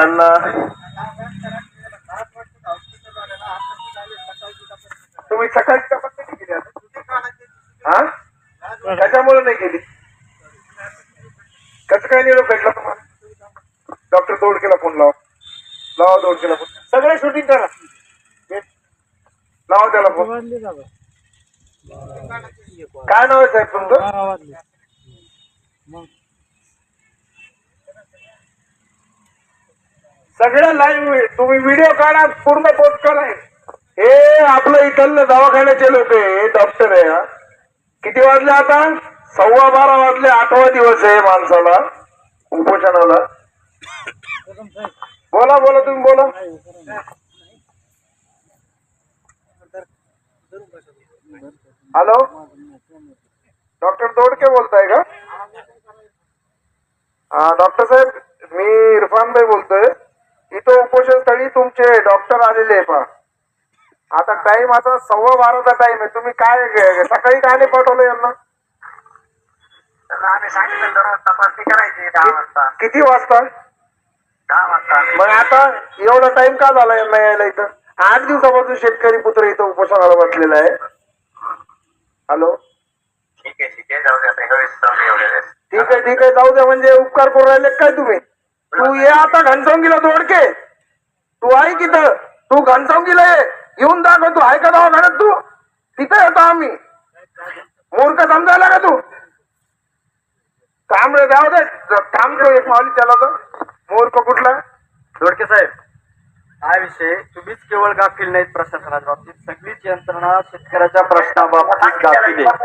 लोकांना तुम्ही सकाळची तपास नाही केली हा? त्याच्यामुळे नाही केली. कसं काय निरोप भेटला तुम्हाला? डॉक्टर दोडकेला फोन लावा. लावा दोडकेला फोन सगळे शूटिंग करा. लावा त्याला फोन काय नाव आहे साहेब तुमचं? सगळं लाईव्ह तुम्ही व्हिडिओ काढा पूर्ण पोस्ट करा हे आपलं इथलं दवाखान्याचे लोक हे डॉक्टर आहे हा. किती वाजले आता? सव्वा बारा वाजले. आठवा दिवस आहे माणसाला उपोषणाला. बोला बोला तुम्ही बोला. हॅलो? डॉक्टर दोडके बोलताय का? हा डॉक्टर साहेब मी इरफान भाई बोलतोय. इथं उपोषण स्थळी तुमचे डॉक्टर आलेले आहे पा आता टाइम आता सव्वा बाराचा टाइम आहे. तुम्ही काय सकाळी काय नाही पाठवलं यांना? आम्ही सांगितलं दररोज तपासणी करायची दहा वाजता. किती वाजता? दहा वाजता. मग आता एवढा टाइम का झाला यांना यायला इथं? आठ दिवसापासून शेतकरी पुत्र इथं उपोषणाला बसलेला आहे. हॅलो? ठीक आहे ठीक आहे. जाऊ दे आता एवढेच जाऊ दे एवढेच ठीक आहे ठीक आहे. जाऊ द्या म्हणजे उपकार करून राहिले काय तुम्ही? तू ये आता घनसंगीला दोडके तू आहे तिथं तू घनसंगीला ये. येऊन दाखव तू आहे का दवाखान्यात तू? तिथं येतो आम्ही. मूर्ख समजायला का तू? थांब रे जाऊ दे. थांबतो एक माऊली त्याला तर मूर्ख कुठला? दोडके साहेब हा विषय तुम्हीच केवळ गाफील नाहीत प्रशासनाच्या बाबतीत. सगळीच यंत्रणा शेतकऱ्याच्या प्रश्नाबाबतीत गाफील आहे.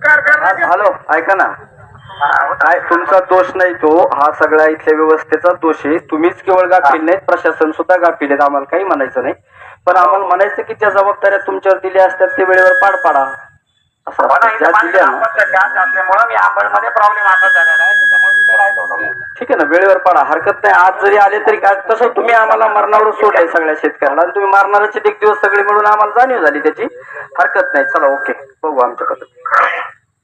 कर हॅलो ऐका ना. काय तुमचा दोष नाही तो. हा सगळ्या इथल्या व्यवस्थेचा दोष आहे. तुम्हीच केवळ गाफील नाहीत प्रशासन सुद्धा गाफील आहेत. आम्हाला काही म्हणायचं नाही. पण आम्हाला म्हणायचं की ज्या जबाबदाऱ्या तुमच्यावर दिल्या असतात ते वेळेवर पार पाडा. असं ज्या दिल्या ना. आहे. होतो. ठीक आहे ना वेळेवर पाडा. हरकत नाही. आज जरी आले तरी काय तसं तुम्ही आम्हाला मरणावर सोडलंय सगळ्या शेतकऱ्याला. आणि तुम्ही मारणाराचे एक दिवस सगळे मिळून आम्हाला जाणीव झाली त्याची. हरकत नाही. चला ओके. बघू आमच्या पद्धती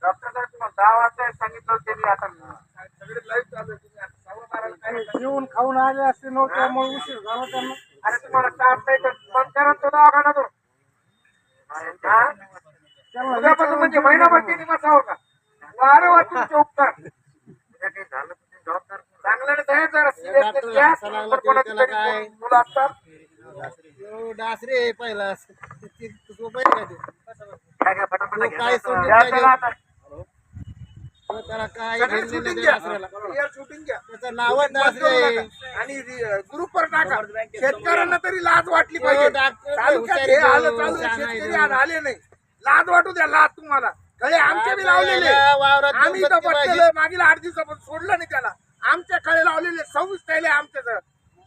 डॉक्टर साहेब तुम्हाला दहा वाजता सांगितलं होतं त्यांनी आता. जेवून खाऊन आले असते नव्हते त्यामुळे उशीर झाला त्यांना. अरे तुम्हाला काम नाही तर बंद करा तो दवाखाना तो. हा? उद्यापासून म्हणजे महिनाभर त्यांनी बसावं का? वारं वा तुमचे उपकार. चांगल्याने जरा घ्या. कोणाची तरी? मुलं असतात? डासरे पहिला? काय काय फटाफट तो घे. काय समजून द्या पाहिजे? त्याला काय सगळे घेणं देणं घ्या. घ्या. त्याचं नावच. आणि ग्रुपवर टाका. शेतकऱ्यांना तरी लाज वाटली तो पाहिजे. डॉक्टर तालुक्यात हुशारी हे आलं देऊ, चालू आहे, शहाणा शेतकरी. आज आले नाही. लाज वाटू द्या लाज तुम्हाला. खळे आमचे बी लावलेले. आपल्याला वावरात आम्ही पाहिजे. मागील आठ दिवसापासून सोडलं नाही त्याला. आमच्या खळे लावलेले सव्वीस थैले आमच्या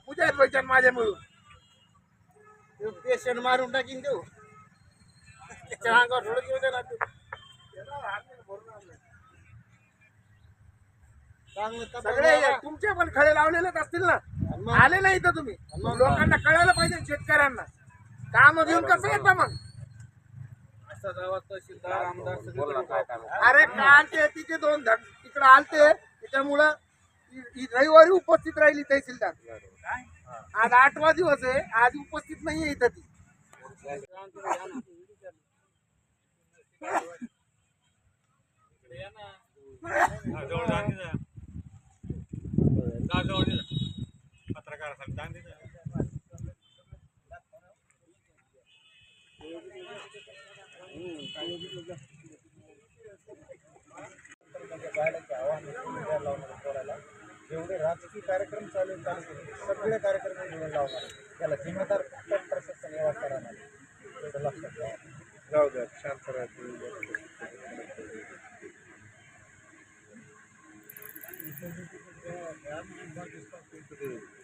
मुजाहिद भाईच्या माझ्या मिळून पेशंट मारून टाकीन देऊ. त्याच्या अंगावर थोडं घेऊन देणार तू. चांगलं तपास सगळे. तुमचे पण खळे लावलेलेच असतील ना. आले नाही इथं तुम्ही. लोकांना कळायला पाहिजे ना शेतकऱ्यांना. काम घेऊन कसं येतं मग? असा गावात तहसीलदार आमदार सगळे अरे कालचे तिथे दोन धड तिकडे आलते. त्याच्यामुळं रविवारी उपस्थित राहिली तहसीलदार. आज आठवा दिवस आहे. आज उपस्थित नाहीये इथं ती. जेवढे राजकीय कार्यक्रम चालू आहेत सगळे कार्यक्रम घेऊन लावणार त्याला जिम्मेदार फक्त प्रशासन या वाटतं राहणार एवढं लक्षात ठेवा. जाऊ द्या. शांत राहतील have embarked this into the